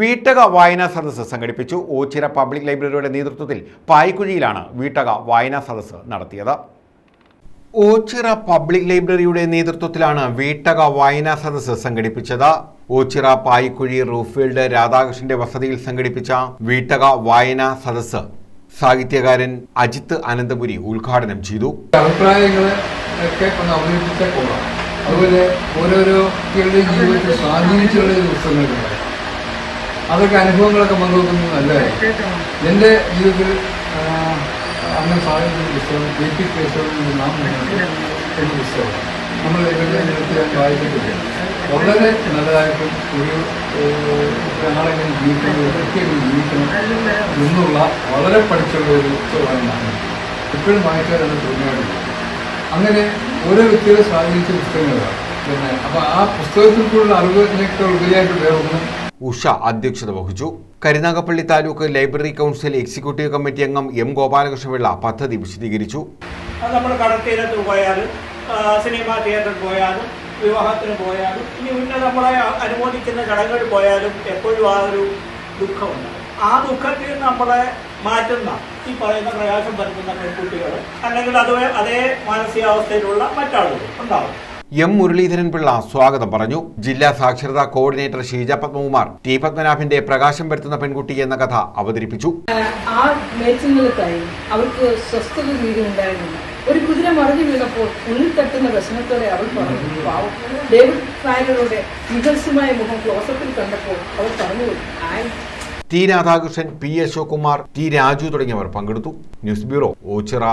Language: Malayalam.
വീട്ടക വായനാ സദസ്സ് സംഘടിപ്പിച്ചു. ഓച്ചിറ പബ്ലിക് ലൈബ്രറിയുടെ നേതൃത്വത്തിൽ പായ്ക്കുഴിയിലാണ് വീട്ടക വായനാ സദസ്സ് നടത്തിയത്. ഓച്ചിറ പബ്ലിക് ലൈബ്രറിയുടെ നേതൃത്വത്തിലാണ് വീട്ടക വായനാ സദസ്സ് സംഘടിപ്പിച്ചത്. ഓച്ചിറ പായ്ക്കുഴി റൂഫീൽഡ് രാധാകൃഷ്ണന്റെ വസതിയിൽ സംഘടിപ്പിച്ച വീട്ടക വായനാ സദസ്സ് സാഹിത്യകാരൻ അജിത് അനന്തപുരി ഉദ്ഘാടനം ചെയ്തു. അഭിപ്രായങ്ങൾ അതുപോലെ ഓരോരോ ജീവിതത്തെ സ്വാധീനിച്ചുള്ള പുസ്തകങ്ങളുണ്ട് അതൊക്കെ അനുഭവങ്ങളൊക്കെ പങ്കുവെക്കുന്നത് നല്ലതായി എന്റെ ജീവിതത്തിൽ അങ്ങനെ സാധിക്കുന്ന പുസ്തകം ജെ പി കേശവൻ നാം എന്ന പുസ്തകം. നമ്മൾ ഇവരുടെ ജീവിതത്തിൽ ഞാൻ വായിച്ചിട്ടില്ല? വളരെ നല്ലതായിട്ടും ഒരു ഒരാളെങ്ങനെ ജീവിക്കണം വ്യക്തിയെങ്ങനെ ജീവിക്കണം എന്നുള്ള വളരെ പഠിച്ചുള്ള ഒരു പുസ്തകമാണ് വായിച്ചാൽ അത് തോന്നിയാടില്ല അങ്ങനെ ഓരോ വ്യക്തികളെ സ്വാധീനിച്ച പുസ്തകങ്ങളാണ്. പിന്നെ അപ്പോൾ ആ പുസ്തകത്തിൽ കൂടെ അറിവിനേക്കാൾ ഉപരിയായിട്ട് വേറെ ഒന്നും ഉഷ അധ്യക്ഷത വഹിച്ചു. Karunagappally taluk library council executive committee അംഗം എം ഗോപാലകൃഷ്ണപിള്ള പദ്ധതി വിശദീകരിച്ചു. നമ്മൾ കടൽത്തീരത്ത് പോയാലും സിനിമാ തിയേറ്ററിൽ പോയാലും വിവാഹത്തിന് പോയാലും ഇനി പിന്നെ നമ്മളെ അനുമോദിക്കുന്ന ചടങ്ങുകളിൽ പോയാലും എപ്പോഴും ആ ഒരു ദുഃഖമുണ്ട്. ആ ദുഃഖത്തിൽ നമ്മളെ മാറ്റുന്ന ഈ പറയുന്ന പ്രയാസം പരത്തുന്ന പെൺകുട്ടികൾ അല്ലെങ്കിൽ അത് അതേ മാനസികാവസ്ഥയിലുള്ള മറ്റാളുകൾ ഉണ്ടാവും. എം മുരളീധരൻ പിള്ള സ്വാഗതം പറഞ്ഞു. ജില്ലാ സാക്ഷരതാ കോർഡിനേറ്റർ ഷീജ പത്മകുമാർ ടി പത്മനാഭന്റെ പ്രകാശം വരുത്തുന്ന പെൺകുട്ടി എന്ന കഥ അവതരിപ്പിച്ചു. ആ മേച്ചിങ്ങൾക്കായി അവർക്ക് സ്വസ്ഥത നീതി ഉണ്ടായിരുന്നില്ല ഒരു കുതിര മറിഞ്ഞു വീണപ്പോൾ ഉള്ളിൽ തട്ടുന്ന വിഷമത്തോടെ അവൾ പറഞ്ഞു പാവം ഡേവിഡ് ഫാനറുടെ വികസമായ മുഖം ക്ലോസപ്പിൽ കണ്ടപ്പോൾ അവൾ പറഞ്ഞു ആയി. T Radhakrishnan P Ashok Kumar T Raju തുടങ്ങിയവർ പങ്കെടുത്തു. News bureau Oachira.